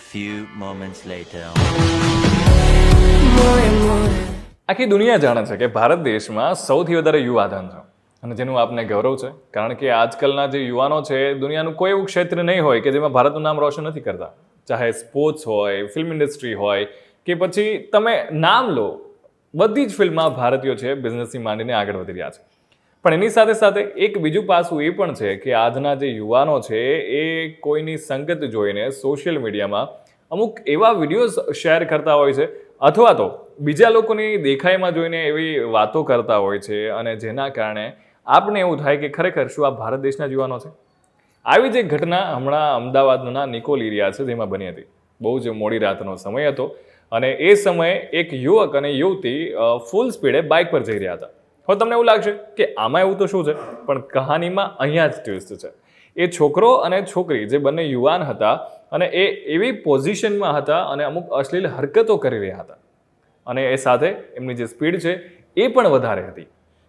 few moments later. આખી દુનિયા જાણે છે કે ભારત દેશમાં સૌથી વધારે યુવાધન છે. અને જેનું આપને ગૌરવ છે, કારણ કે આજકાલના જે યુવાનો છે, દુનિયાનું કોઈ એવું ક્ષેત્ર નહીં હોય કે જેમાં ભારતનું નામ રોશન નથી કરતા. ચાહે સ્પોર્ટ્સ હોય, ફિલ્મ ઇન્ડસ્ટ્રી હોય, કે પછી તમે નામ લો, બધી જ ફિલ્મમાં ભારતીયો છે બિઝનેસથી માંડીને આગળ વધી રહ્યા છે. પણ એની સાથે સાથે એક બીજું પાસું એ પણ છે કે આજના જે યુવાનો છે એ કોઈની સંગત જોઈને સોશિયલ મીડિયામાં અમુક એવા વિડીયોઝ શેર કરતા હોય છે અથવા તો બીજા લોકોની દેખાઈમાં જોઈને એવી વાતો કરતા હોય છે અને જેના કારણે આપને એવું થાય કે ખરેખર શું આ ભારત દેશના યુવાનો છે? આવી જ એક ઘટના હમણાં અમદાવાદના નિકોલ એરિયા છે જેમાં બની હતી. બહુ જ મોડી રાતનો સમય હતો અને એ સમયે એક યુવક અને યુવતી ફૂલ સ્પીડે બાઇક પર જઈ રહ્યા હતા. હવે તમને એવું લાગશે કે આમાં એવું તો શું છે? પણ કહાનીમાં અહીંયા જ ટ્વિસ્ટ છે. એ છોકરો અને છોકરી જે બંને યુવાન હતા અને એ એવી પોઝિશનમાં હતા અને અમુક અશ્લીલ હરકતો કરી રહ્યા હતા. અને એ સાથે એમની જે સ્પીડ છે એ પણ વધારે હતી.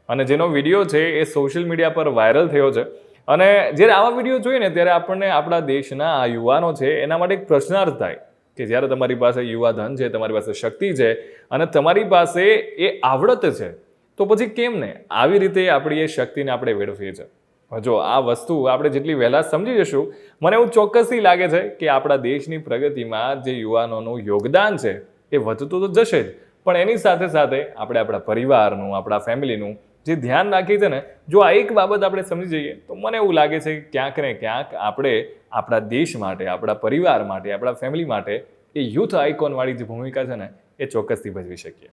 અને જેનો વીડિયો છે એ સોશિયલ મીડિયા પર વાયરલ થયો છે. અને જ્યારે આવા વીડિયો જોઈએ ને ત્યારે આપણને આપણા દેશના આ યુવાનો છે એના માટે એક પ્રશ્નાર્થ થાય કે જ્યારે તમારી પાસે યુવા ધન છે, તમારી પાસે શક્તિ છે અને તમારી પાસે એ આવડત છે તો પછી કેમ ને આવી રીતે આપણી એ શક્તિને આપણે વેડફીએ છીએ. જો આ વસ્તુ આપણે જેટલી વહેલા સમજી જશું, મને એવું ચોક્કસથી લાગે છે કે આપણા દેશની પ્રગતિમાં જે યુવાનોનું યોગદાન છે, એ વધતું તો જશે જ. પણ એની સાથે સાથે આપણે આપણા પરિવારનું, આપણા ફેમિલીનું જે ધ્યાન રાખીએ છે ને, જો આ એક બાબત આપણે સમજી જઈએ, તો મને એવું લાગે છે કે ક્યાંક ને ક્યાંક આપણે આપણા દેશ માટે, આપણા પરિવાર માટે, આપણા ફેમિલી માટે એ યુથ આઇકોનવાળી જે ભૂમિકા છે ને, એ ચોક્કસથી ભજવી શકીએ.